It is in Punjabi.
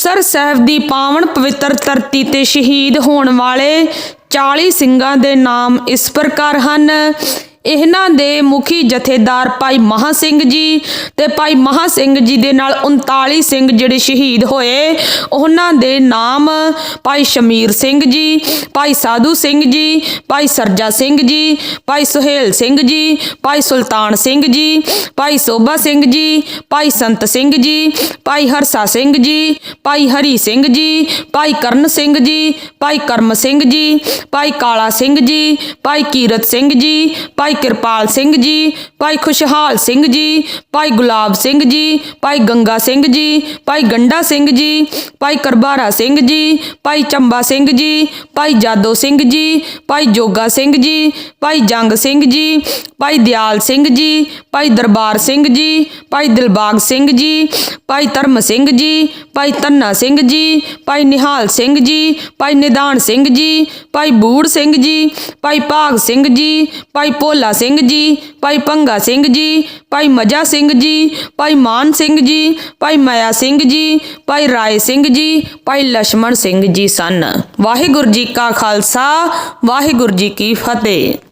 ਮੁਕਤਸਰ ਸਾਹਿਬ ਦੀ ਪਾਵਨ ਪਵਿੱਤਰ ਧਰਤੀ ਤੇ ਸ਼ਹੀਦ ਹੋਣ ਵਾਲੇ 40 ਸਿੰਘਾਂ ਦੇ ਨਾਮ ਇਸ ਪ੍ਰਕਾਰ ਹਨ। ਇਹਨਾਂ ਦੇ ਮੁਖੀ ਜਥੇਦਾਰ ਭਾਈ ਮਹਾ ਸਿੰਘ ਜੀ ਤੇ ਭਾਈ ਮਹਾ ਸਿੰਘ ਜੀ ਦੇ ਨਾਲ 39 ਸਿੰਘ ਜਿਹੜੇ ਸ਼ਹੀਦ ਹੋਏ ਉਹਨਾਂ ਦੇ ਨਾਮ ਭਾਈ ਸ਼ਮੀਰ ਸਿੰਘ ਜੀ ਭਾਈ ਸਾਧੂ ਸਿੰਘ ਜੀ ਭਾਈ ਸਰਜਾ ਸਿੰਘ ਜੀ ਭਾਈ ਸੁਹੇਲ ਸਿੰਘ ਜੀ ਭਾਈ ਸੁਲਤਾਨ ਸਿੰਘ ਜੀ ਭਾਈ ਸੋਭਾ ਸਿੰਘ ਜੀ ਭਾਈ ਸੰਤ ਸਿੰਘ ਜੀ ਭਾਈ ਹਰਸਾ ਸਿੰਘ ਜੀ ਭਾਈ ਹਰੀ ਸਿੰਘ ਜੀ ਭਾਈ ਕਰਨ ਸਿੰਘ ਜੀ ਭਾਈ ਕਰਮ ਸਿੰਘ ਜੀ ਭਾਈ ਕਾਲਾ ਸਿੰਘ ਜੀ ਭਾਈ ਕੀਰਤ ਸਿੰਘ ਜੀ ਭਾਈ ਕਿਰਪਾਲ ਸਿੰਘ ਜੀ ਭਾਈ ਖੁਸ਼ਹਾਲ ਸਿੰਘ ਜੀ ਭਾਈ ਗੁਲਾਬ ਸਿੰਘ ਜੀ ਭਾਈ ਗੰਗਾ ਸਿੰਘ ਜੀ ਭਾਈ ਗੰਡਾ ਸਿੰਘ ਜੀ ਭਾਈ ਕਰਬਾਰਾ ਸਿੰਘ ਜੀ ਭਾਈ ਚੰਬਾ ਸਿੰਘ ਜੀ ਭਾਈ ਜਾਦੋ ਸਿੰਘ ਜੀ ਭਾਈ ਜੋਗਾ ਸਿੰਘ ਜੀ ਭਾਈ ਜੰਗ ਸਿੰਘ ਜੀ ਭਾਈ ਦਿਆਲ ਸਿੰਘ ਜੀ ਭਾਈ ਦਰਬਾਰ ਸਿੰਘ ਜੀ ਭਾਈ ਦਿਲਬਾਗ ਸਿੰਘ ਜੀ ਭਾਈ ਧਰਮ ਸਿੰਘ ਜੀ ਭਾਈ ਤੰਨਾ ਸਿੰਘ ਜੀ ਭਾਈ ਨਿਹਾਲ ਸਿੰਘ ਜੀ ਭਾਈ ਨਿਦਾਨ ਸਿੰਘ ਜੀ ਭਾਈ ਬੂੜ ਸਿੰਘ ਜੀ ਭਾਈ ਭਾਗ ਸਿੰਘ ਜੀ ਭਾਈ ਭੋਲਾ ਸਿੰਘ ਜੀ ਭਾਈ ਪੰਗਾ ਸਿੰਘ ਜੀ ਭਾਈ ਮਜਾ ਸਿੰਘ ਜੀ ਭਾਈ ਮਾਨ ਸਿੰਘ ਜੀ ਭਾਈ ਮਾਇਆ ਸਿੰਘ ਜੀ ਭਾਈ ਰਾਏ ਸਿੰਘ ਜੀ ਭਾਈ ਲక్ష్మణ ਸਿੰਘ ਜੀ ਸਨ ਵਾਹਿਗੁਰੂ ਜੀ ਕਾ ਖਾਲਸਾ ਵਾਹਿਗੁਰੂ ਜੀ ਕੀ ਫਤਿਹ